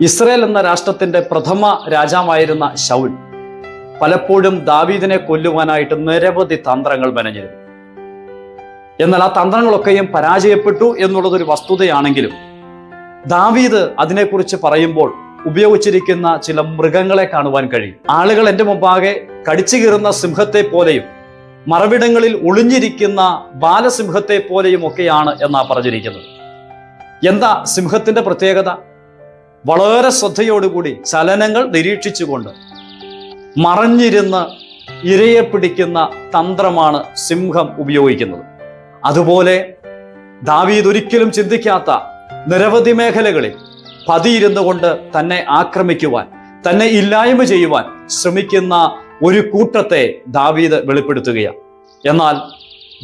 Israel എന്ന രാഷ്ട്രത്തിന്റെ പ്രഥമ രാജാവായിരുന്ന ശൗൽ പലപ്പോഴും ദാവീദിനെ കൊല്ലുവാനായിട്ട് നിരവധി തന്ത്രങ്ങൾ മെനഞ്ഞിരുന്നു. എന്നാൽ ആ തന്ത്രങ്ങളൊക്കെയും പരാജയപ്പെട്ടു എന്നുള്ളതൊരു വസ്തുതയാണെങ്കിലും ദാവീദ് അതിനെക്കുറിച്ച് പറയുമ്പോൾ ഉപയോഗിച്ചിരിക്കുന്ന ചില മൃഗങ്ങളെ കാണുവാൻ കഴിയും. ആളുകൾ എന്റെ മുമ്പാകെ കടിച്ചു കീറുന്ന സിംഹത്തെ പോലെയും മറവിടങ്ങളിൽ ഒളിഞ്ഞിരിക്കുന്ന ബാലസിംഹത്തെ പോലെയും ഒക്കെയാണ് എന്നാ പറഞ്ഞിരിക്കുന്നത്. എന്താ സിംഹത്തിന്റെ പ്രത്യേകത? വളരെ ശ്രദ്ധയോടുകൂടി ചലനങ്ങൾ നിരീക്ഷിച്ചുകൊണ്ട് മറഞ്ഞിരുന്ന് ഇരയെ പിടിക്കുന്ന തന്ത്രമാണ് സിംഹം ഉപയോഗിക്കുന്നത്. അതുപോലെ ദാവീദ് ഒരിക്കലും ചിന്തിക്കാത്ത നിരവധി മേഖലകളിൽ പതിയിരുന്നു കൊണ്ട് തന്നെ ആക്രമിക്കുവാൻ തന്നെ ഇല്ലായ്മ ചെയ്യുവാൻ ശ്രമിക്കുന്ന ഒരു കൂട്ടത്തെ ദാവീദ് വെളിപ്പെടുത്തുകയാണ്. എന്നാൽ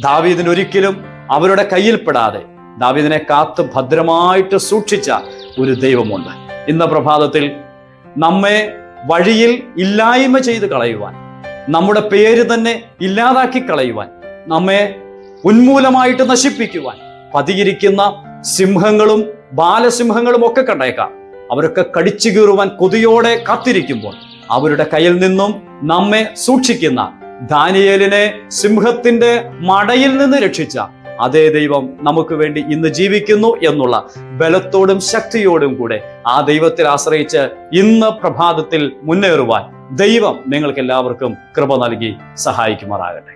ദാവീദിന് ഒരിക്കലും അവരുടെ കയ്യിൽപ്പെടാതെ ദാവീദിനെ കാത്ത് ഭദ്രമായിട്ട് സൂക്ഷിച്ച ഒരു ദൈവമുണ്ട്. ഇന്ന പ്രഭാതത്തിൽ നമ്മെ വഴിയിൽ ഇല്ലായ്മ ചെയ്ത് കളയുവാൻ നമ്മുടെ പേര് തന്നെ ഇല്ലാതാക്കി കളയുവാൻ നമ്മെ ഉന്മൂലമായിട്ട് നശിപ്പിക്കുവാൻ പതിയിരിക്കുന്ന സിംഹങ്ങളും ബാലസിംഹങ്ങളും ഒക്കെ കണ്ടേക്കാം. അവരൊക്കെ കടിച്ചു കീറുവാൻ കൊതിയോടെ കാത്തിരിക്കുമ്പോൾ അവരുടെ കയ്യിൽ നിന്നും നമ്മെ സൂക്ഷിക്കുന്ന ദാനിയേലിനെ സിംഹത്തിന്റെ മടയിൽ നിന്ന് രക്ഷിച്ച അതേ ദൈവം നമുക്ക് വേണ്ടി ഇന്ന് ജീവിക്കുന്നു എന്നുള്ള ബലത്തോടും ശക്തിയോടും കൂടെ ആ ദൈവത്തിൽ ആശ്രയിച്ച് ഇന്ന് പ്രഭാതത്തിൽ മുന്നേറുവാൻ ദൈവം നിങ്ങൾക്ക് എല്ലാവർക്കും കൃപ നൽകി സഹായിക്കുമാറാകട്ടെ.